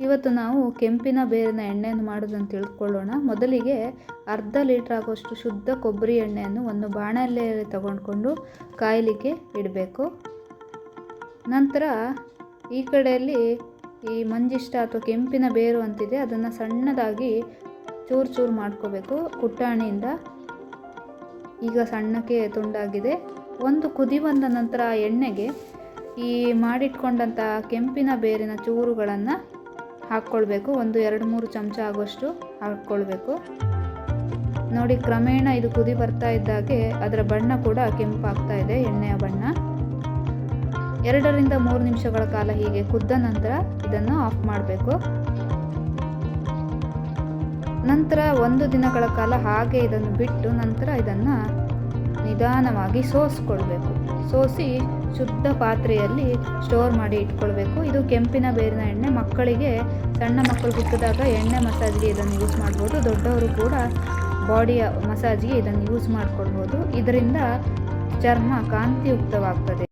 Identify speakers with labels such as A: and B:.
A: ಇವತ್ತು ನಾವು ಕೆಂಪಿನ ಬೇರಿನ ಎಣ್ಣೆಯನ್ನು ಮಾಡೋದನ್ನು ತಿಳ್ಕೊಳ್ಳೋಣ. ಮೊದಲಿಗೆ ಅರ್ಧ ಲೀಟ್ರ್ ಆಗುವಷ್ಟು ಶುದ್ಧ ಕೊಬ್ಬರಿ ಎಣ್ಣೆಯನ್ನು ಒಂದು ಬಾಣಲೆಯಲ್ಲಿ ತಗೊಂಡ್ಕೊಂಡು ಕಾಯಲಿಕ್ಕೆ ಇಡಬೇಕು. ನಂತರ ಈ ಕಡೆಯಲ್ಲಿ ಈ ಮಂಜಿಷ್ಟ ಅಥವಾ ಕೆಂಪಿನ ಬೇರು ಅಂತಿದೆ, ಅದನ್ನು ಸಣ್ಣದಾಗಿ ಚೂರು ಚೂರು ಮಾಡ್ಕೋಬೇಕು. ಕುಟ್ಟಾಣಿಯಿಂದ ಈಗ ಸಣ್ಣಕ್ಕೆ ತುಂಡಾಗಿದೆ. ಒಂದು ಕುದಿ ಬಂದ ನಂತರ ಎಣ್ಣೆಗೆ ಈ ಮಾಡಿಟ್ಕೊಂಡಂಥ ಕೆಂಪಿನ ಬೇರಿನ ಚೂರುಗಳನ್ನು ಹಾಕ್ಕೊಳ್ಬೇಕು. ಒಂದು, ಎರಡು, ಮೂರು ಚಮಚ ಆಗುವಷ್ಟು ಹಾಕ್ಕೊಳ್ಬೇಕು. ನೋಡಿ, ಕ್ರಮೇಣ ಇದು ಕುದಿ ಬರ್ತಾ ಇದ್ದಾಗೆ ಅದರ ಬಣ್ಣ ಕೂಡ ಕೆಂಪಾಗ್ತಾ ಇದೆ, ಎಣ್ಣೆಯ ಬಣ್ಣ. ಎರಡರಿಂದ ಮೂರು ನಿಮಿಷಗಳ ಕಾಲ ಹೀಗೆ ಕುದ್ದ ನಂತರ ಇದನ್ನು ಆಫ್ ಮಾಡಬೇಕು. ನಂತರ ಒಂದು ದಿನಗಳ ಕಾಲ ಹಾಗೆ ಇದನ್ನು ಬಿಟ್ಟು ನಂತರ ಇದನ್ನು ನಿಧಾನವಾಗಿ ಸೋಸ್ಕೊಳ್ಬೇಕು. ಸೋಸಿ ಶುದ್ಧ ಪಾತ್ರೆಯಲ್ಲಿ ಸ್ಟೋರ್ ಮಾಡಿ ಇಟ್ಕೊಳ್ಬೇಕು. ಇದು ಕೆಂಪಿನ ಬೇರಿನ ಎಣ್ಣೆ. ಮಕ್ಕಳಿಗೆ ಸಣ್ಣ ಮಕ್ಕಳು ಹುಟ್ಟಿದಾಗ ಎಣ್ಣೆ ಮಸಾಜ್ಗೆ ಇದನ್ನು ಯೂಸ್ ಮಾಡ್ಬೋದು. ದೊಡ್ಡವರು ಕೂಡ ಬಾಡಿಯ ಮಸಾಜ್ಗೆ ಇದನ್ನು ಯೂಸ್ ಮಾಡ್ಕೊಳ್ಬೋದು. ಇದರಿಂದ ಚರ್ಮ ಕಾಂತಿಯುಕ್ತವಾಗ್ತದೆ.